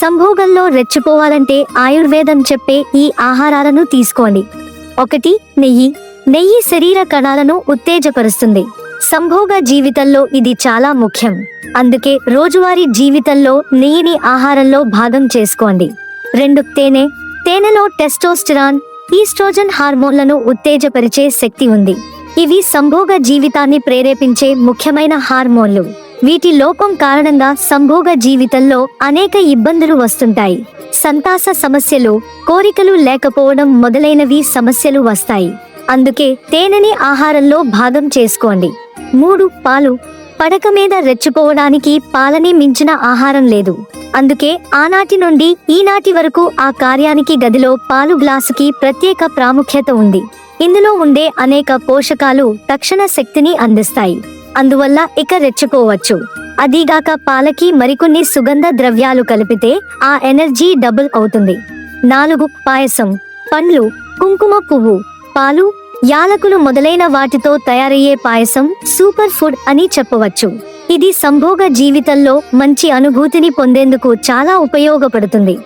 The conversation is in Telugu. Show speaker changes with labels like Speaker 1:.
Speaker 1: సంభోగంలో రెచ్చిపోవాలంటే ఆయుర్వేదం చెప్పే ఈ ఆహారాలను తీసుకోండి. ఒకటి నెయ్యి. నెయ్యి శరీర కణాలను ఉత్తేజపరుస్తుంది. సంభోగ జీవితంలో ఇది చాలా ముఖ్యం. అందుకే రోజువారీ జీవితంలో నెయ్యిని ఆహారంలో భాగం చేసుకోండి. రెండు తేనె. తేనెలో టెస్టోస్టిరాన్ ఈస్ట్రోజన్ హార్మోన్లను ఉత్తేజపరిచే శక్తి ఉంది. ఇవి సంభోగ జీవితాన్ని ప్రేరేపించే ముఖ్యమైన హార్మోన్లు. వీటి లోపం కారణంగా సంభోగ జీవితంలో అనేక ఇబ్బందులు వస్తుంటాయి. సంతాస సమస్యలు కోరికలు లేకపోవడం మొదలైనవి సమస్యలు వస్తాయి. అందుకే తేనెని ఆహారంలో భాగం చేసుకోండి. మూడు పాలు. పడక మీద రెచ్చిపోవడానికి పాలని మించిన ఆహారం లేదు. అందుకే ఆనాటి నుండి ఈనాటి వరకు ఆ కార్యానికి గదిలో పాలు గ్లాసుకి ప్రత్యేక ప్రాముఖ్యత ఉంది. ఇందులో ఉండే అనేక పోషకాలు తక్షణ శక్తిని అందిస్తాయి. అందువల్ల ఇక రెచ్చిపోవచ్చు. అదీగాక పాలకి మరికొన్ని సుగంధ ద్రవ్యాలు కలిపితే ఆ ఎనర్జీ డబుల్ అవుతుంది. నాలుగు పాయసం. పండ్లు కుంకుమ పువ్వు. పాలు యాలకులు మొదలైన వాటితో తయారయ్యే పాయసం సూపర్ ఫుడ్ అని చెప్పవచ్చు. ఇది సంభోగ జీవితంలో మంచి అనుభూతిని పొందేందుకు చాలా ఉపయోగపడుతుంది.